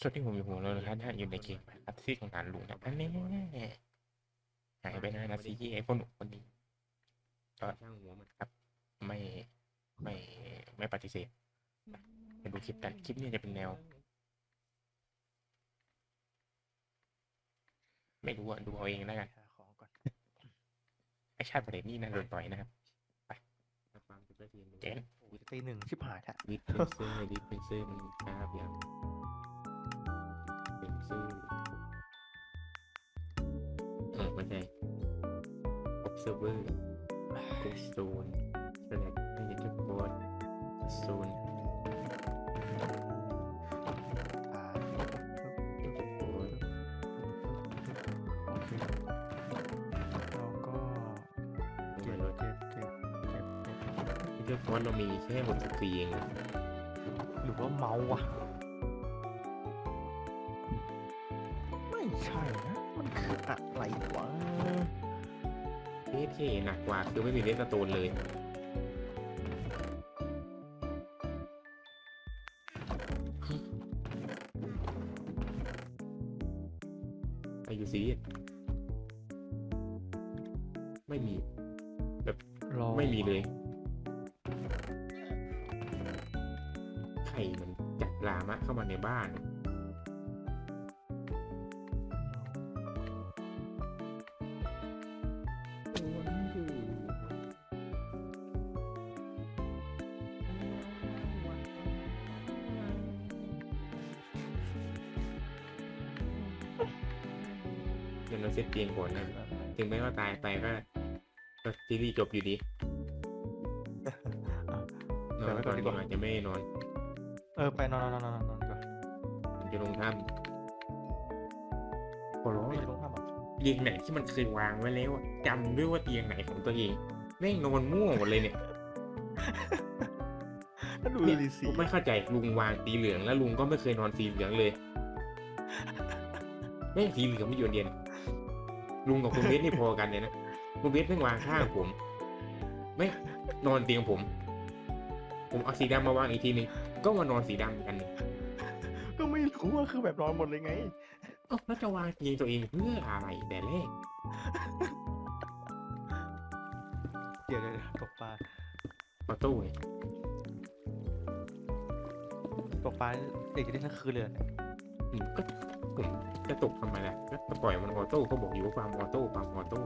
ส่วนที่ผมอยู่หัวเราเลยครับถ้าอยู่ในเกมอัตซี่ของฐานลุงนะอันนี้หายไปนานนะซีไอ้พวกหนุ่มคนนี้ก็ช่างหัวมันไม่ไม่ไม่ปฏิเสธไปดูคลิปกันคลิปนี้จะเป็นแนว ไม่รู้อะดูเอาเองแล้วกันหาของก่อนไอชาติประเด็นนี่นะโดนต่อยนะครับถ้าฟังจะได้เรียนรู้เจนตีหนึ่งชิบหายแท้วิดเป็นเซอร์วิดเป็นเซอร์มันคาบอย่าง ไม่ใช่ observer เป็น zone select manager board zone อ่า manager board โอเคเราก็ทำเก็ไมบเราเก็บเก็บเก็บเก็บ manager board เรามีแค่64เองอะหรือว่าเมาส์วะไม่ใช่นะ มันคืออะไรวะเท่ๆหนักกว่าคือไม่มีเลสโตนเลยอายุซีเรียสไม่มีรอไม่มีเลยใครมันจัดลามะเข้ามาในบ้าน เดี๋ยวเราเซตเตียงก่อนนะถึงแม้ว่าตายไปก็ก็ซีรีส์จบอยู่ดีนอนก่อนดีกว่าจะไม่นอน เออไปนอนนอนนอนนอนนอนก่อนผมจะลงถ้ำขอร้องไม่อะจะลงทำอะเตียงไหนที่มันเคยวางไว้แล้วอะจำด้วยว่าเตียงไหนของตัวเองแม่งนอนมั่วหมดเลยเนี่ยแล้วดูเนี่ยดีสีผมไม่เข้าใจลุงวางสีเหลืองแล้วลุงก็ไม่เคยนอนสีเหลืองเลยแม่งสีเหลืองไม่อยู่เดียน ลุงกับคุณเบสนี่พอกันเลยนะคุณเบสแม่งวางข้างผม ไม่งนอนเตียงผม ผมเอาสีดำมาวางอีกทีนึงก็มานอนสีดำกันเนี่ยก็ไม่รู้ว่าคือแบบนอนหมดเลยไงเอ้าแล้วจะวางเตียงตัวเองเพื่ออะไรแต่แรกเดี๋ยวเดี๋ยวเดี๋ยวตกปลาออโต้เนี่ยตกปลาเด็กจะได้ทั้งคืนเลยเหรอเนี่ย อืมก็ ผมจะตกทำไมล่ะก็ปล่อยมันออโต้เขาบอกอยู่ว่าความออโต้ความออโต้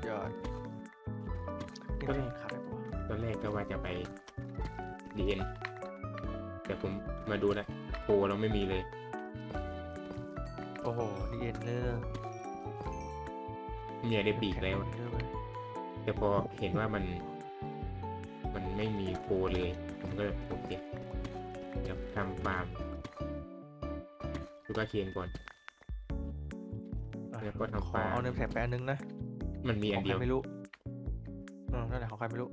เดี๋ยวนี่ต้องขาดอะไรปะวะตอนแรกก็ว่าจะไปดีเอ็นแต่ผมมาดูนะโปรเราไม่มีเลย โอ้โหดีเอ็นเนอร์เมียได้ปีกแล้วเนอร์เว้ยแต่พอเห็นว่ามัน มันไม่มีโปรเลย ผมก็เลยโอเค เดี๋ยวทำฟาร์มดูกระเทียนก่อนอะแล้วก็ทำขปอลา เอาเนื้อแถบแปะนึงนะมันมีขอัอนงเดีใครยวไม่รู้อืมนั่นแหละของใครไม่รู้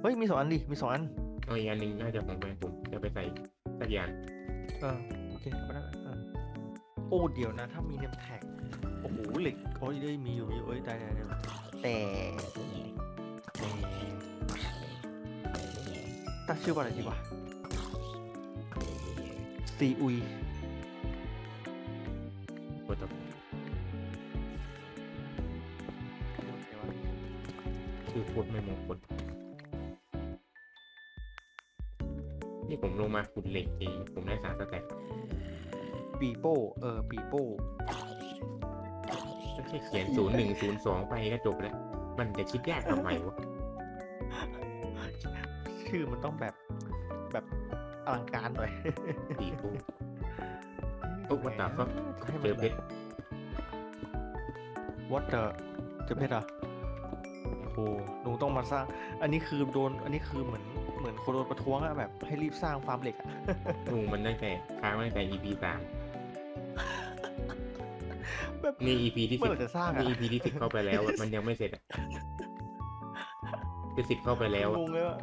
เฮ้ย มีสองอันดิ มีสองอัน เอาอีกอันหนึ่งน่าจะของแฟนผมจะไปใส่สักอย่างเออโอเคก็ได้เออโอ้เดี๋ยวนะ ถ้ามีเนมแท็กโอ้โหเหล็กโอ้ยเอ้ยมีอยู่มีอยู่เอ้ยได้ได้ได้แต่แต่ตั้งชื่อว่าอะไรดีวะ ซีอุยโปรตคือโคตรไม่มงคลนี่ผมลงมาขุดเหล็กเองผมได้สามสแต็กปีโป้ เออ ปีโป้ก็แค่เขียนศูนย์หนึ่งศูนย์สองไปก็จบแล้ว มันจะคิดยากทำไมวะ ชื่อมันต้องแบบแบบ อลังการหน่อยปีโป้โอ้วัตตาฟักให้มันเจอเพชรวัดเจอเจอเพชรเหรอะโอ้หนูต้องมาสร้าง อันนี้คือโดน อันนี้คือเหมือนเหมือนคนโดนประท้วงอะแบบให้รีบสร้างฟาร์มเหล็กอะลุงมันตั้งแต่ค้างมาตั้งแต่ EP สามแบบนี่ EP ที่เมื่สิอบไหร่จะสร้างอะนี่ EP ที่สิบเข้าไปแล้วอะมันยังไม่เสร็จอะคือสิบเข้าไปแล้วอะ งงเลยว่า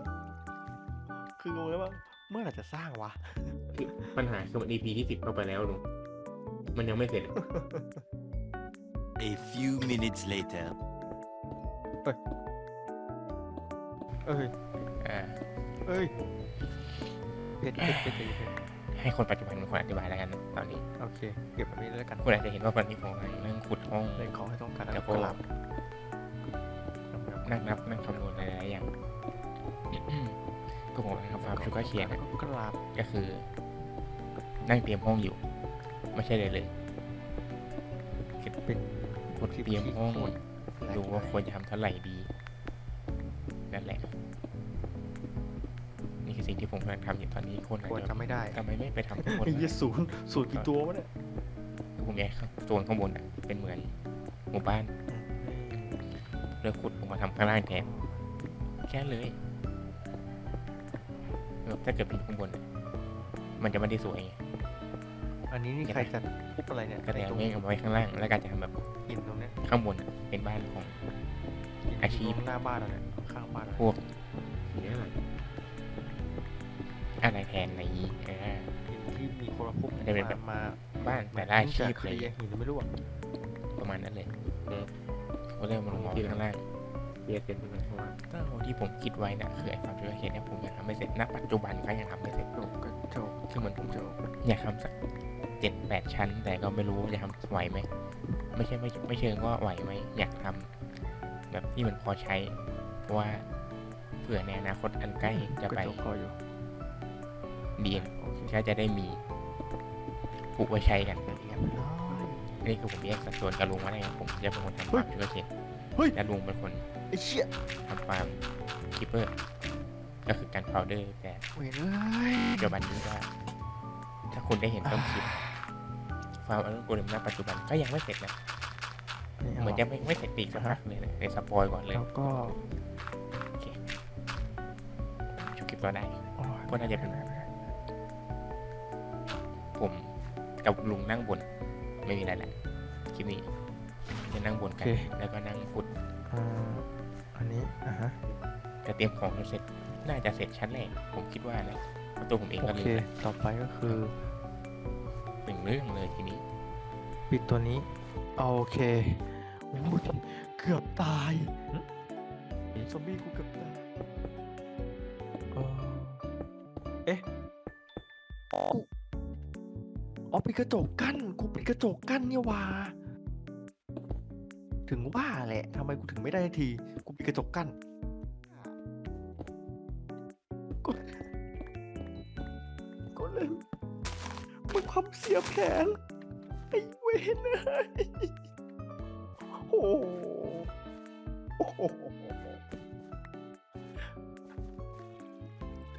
คืองงเลยว่า เมื่อไหร่จะสร้างวะคือปัญหาคือมัน EP ที่สิบเข้าไปแล้วลุงมันยังไม่เสร็จอะ A few minutes later. เอ้ย อ่า เอ้ยเพชรเพชรเพชรเพชรให้คนปัจจุบันเป็นคนอธิบายแล้วกันนะตอนนี้ โอเค เก็บแบบนี้แล้วกันคุณอาจจะเห็นว่าวันนี้ผมกำลังนั่งขุดห้องเล่นของให้ต้องการแล้วก็ก็หลับนั่งนับนั่งคำนวณหลายๆอย่างอืม ก็ผมกำลังทำฟาร์มชูการ์เคียนก็หลับก็คือ นั่งเตรียมห้องอยู่ ไม่ใช่เลยเลยเป็นกดเตรียมห้องโคตรแหลกดูว่าควรจะทำเท่าไหร่ดีนั่นแหละ นี่คือสิ่งที่ผมกำลังทำอยู่ตอนนี้คนควรอาจจะทำไม่ได้ทำไมไม่ไปทำข้างบนไอ้เหี้ยล่ะศูนย์ศูนย์กี่ตัววะเนี่ยผมอยากให้โซนข้างบนอะเป็นเหมือนหมู่บ้านเลยขุดลงมาทำข้างล่างแทนแค่เลยแบบ ถ้าเกิดเป็นข้างบนอะมันจะไม่ได้สวยไงอันนี้นี่ใครจะทุบอะไรเนี่ยก็แต่ไอ้ตรงแม่งเอามาไว้ข้างล่าง แล้วก็จะทำแบบหินตรงเนี้ยข้างบนอะเป็นบ้านของหินอาชีพตรงหน้าบ้านเราเนี่ยข้างบ้านเราพวกเนี่ยอะไรแทนอะไรอย่างนี้เออหินที่มีคนมาพบจะเป็นแบบมาบ้านมาแต่ละอาชีพเคอะไรลียเงี้ยร์หินไม่รู้อะประมาณนั้นเลยเขาเริ่มมาลงมาไว้ข้างล่าง เบียดเป็นมันเพราะว่าก็ที่ผมคิดไว้นะคือไอ้ฟาร์มชูการ์เคนเนี่ยผมยังทำไม่เสร็จณปัจจุบันก็ยังทำไม่เสร็จจบก็จบคือเหมือนผมจบอยากทำสักเจ็ดแปดชั้น แต่ก็ไม่รู้ว่าจะทำไหวไหมไม่ใช่ไม่ไม่เชิงว่าไหวไหมอยากทำแบบที่มันพอใช้เพราะว่าเผื่อในอนาคตอันใกล้จะไปก็จบพออยู่เรียนโอเคก็จะได้มีผูกไว้ใช้กันเรียบร้อยนี่คือผมแยกสัดส่วนกับลุงมาได้ครับผมจะเป็นคนทำเฮ้ฟายร์มชูการ์เคนเฮ้ยและลุงเป็นคน ไอ้เชี่ยทำฟาร์มคิปเปอร์ก็คือการพาวเดอร์แต่เว้ยเอ้ยปัจจุบันนี้ก็ถ้าคุณได้เห็นต้นคลิปฟาร์มอัลกอริทึมณปัจจุบันก็ยังไม่เสร็จนะ เหมือนจะไม่ไม่เสร็จปีกสักพักเลยนะในสปอยก่อนเลยแล้วก็ชุบคลิปก็ได้โอ้ยก็น่าจะเป็นผมกับลุงนั่งบน ไม่มีอะไรแหละคลิปนี้จะนั่งบนกัน แล้วก็นั่งขุด อ่าอันนี้อะฮะจะเตรียมของจนเสร็จ น่าจะเสร็จชั้นแรก ผมคิดว่านะเพราะตัวผมเองโอก็เคลืมนะต่อไปก็คือ หนึ่งเรื่องเลยทีนี้ ปิดตัวนี้โอเคโอ้ยเกือบตายซอมบี้กูเกือบตายเออเอ๊ะกูอ๋อปิดกระจกกั้นกูปิดกระจกกั้นเนี่ยว่า ถึงว่าแหละทำไมกูถึงไม่ได้ที กูปิดกระจกกั้นกูกูเลยมันความเสียแผนไอ้เวนเอ้ยโอ้โหโอ้โห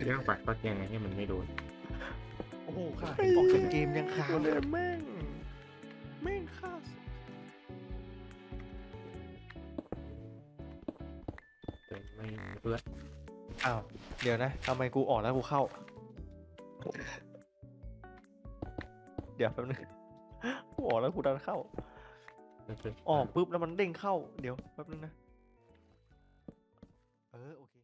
เรื่องปัดก็ยังไงให้มันไม่โดน โอ้โหค่ะออกจากเกมยังค้างเลยแม่ง ไม่เพื่ออ้าวเดี๋ยวนะทำไมกูออกแล้วกูเข้า เดี๋ยวแป๊บนึงกูออกแล้วกูดันเข้า ออกปุ๊บแล้วมันเด้งเข้า เดี๋ยวแป๊บนึงนะเออโอเค